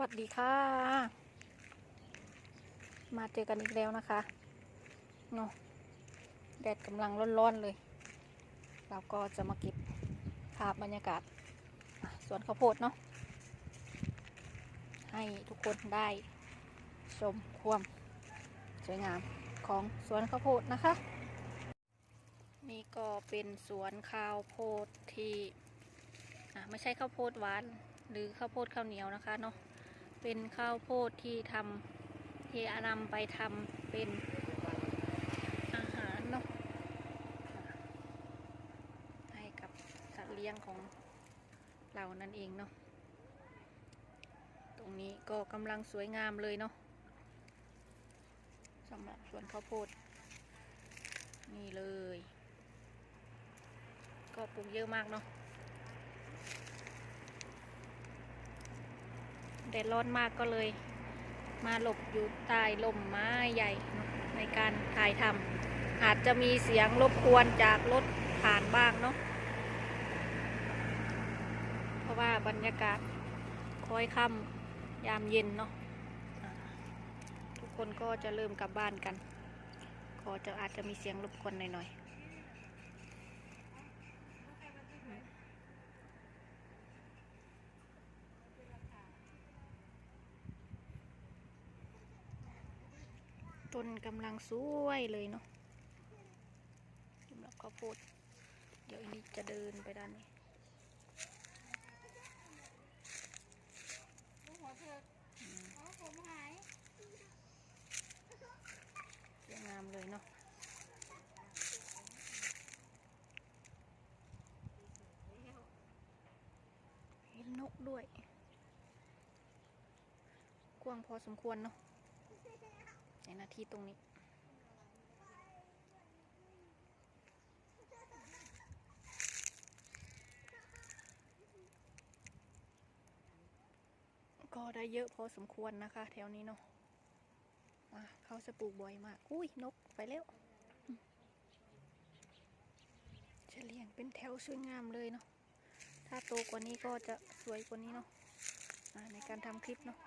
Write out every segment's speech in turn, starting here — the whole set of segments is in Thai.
วัสดีค่ะ มาเจอกันอีกแล้วนะคะเนาะแดดกำลังร้อนๆเลย เราก็จะมาเก็บภาพบรรยากาศสวนข้าวโพดเนาะให้ทุกคนได้ชมความสวยงามของสวนข้าวโพดนะคะ นี่ก็เป็นสวนข้าวโพดที่ไม่ใช่ข้าวโพดหวานหรือข้าวโพดข้าวเหนียวนะคะเนาะ เป็นข้าวโพดที่ทำที่นำไปทำเป็นอาหารเนาะให้กับสัตว์เลี้ยงของเรานั่นเองเนาะตรงนี้ก็กำลังสวยงามเลยเนาะสำหรับสวนข้าวโพด นี่เลย ก็ปลูกเยอะมากเนาะ แดดร้อนมากก็เลยมาหลบอยู่ใต้ลมไม้ใหญ่ในการถ่ายทำอาจจะมีเสียงรบกวนจากรถผ่านบ้างเนาะเพราะว่าบรรยากาศค่อยค่ำยามเย็นเนาะทุกคนก็จะเริ่มกลับบ้านกัน ก็จะอาจจะมีเสียงรบกวนหน่อยๆ ต้นกำลังสวยเลยเนาะสำหรับข้าวโพดเดี๋ยวอันนี้จะเดินไปด้านนี้อืมสวยงามเลยเนาะเห็นนกด้วย กว้างพอสมควรเนาะ ในหน้าที่ตรงนี้ ก็ได้เยอะพอสมควรนะคะ แถวนี้เนาะอะเขาจะปลูกบ่อยมาก อุ้ยนกไปแล้วอืมเฉลียงเป็นแถวสวยงามเลยเนาะถ้าโตกว่านี้ก็จะสวยกว่านี้เนาะในการทำคลิปเนาะ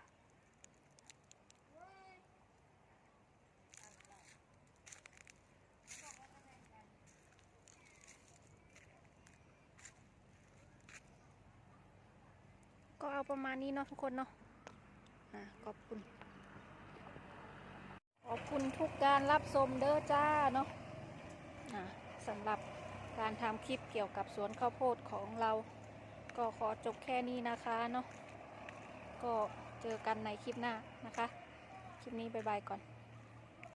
ก็เอาประมาณนี้เนาะทุกคนเนาะอะขอบคุณ ขอบคุณทุกการรับชมเด้อจ้าเนาะอะสำหรับการทำคลิปเกี่ยวกับสวนข้าวโพดของเรา ก็ขอจบแค่นี้นะคะเนาะก็เจอกันในคลิปหน้านะคะ คลิปนี้บายบายก่อน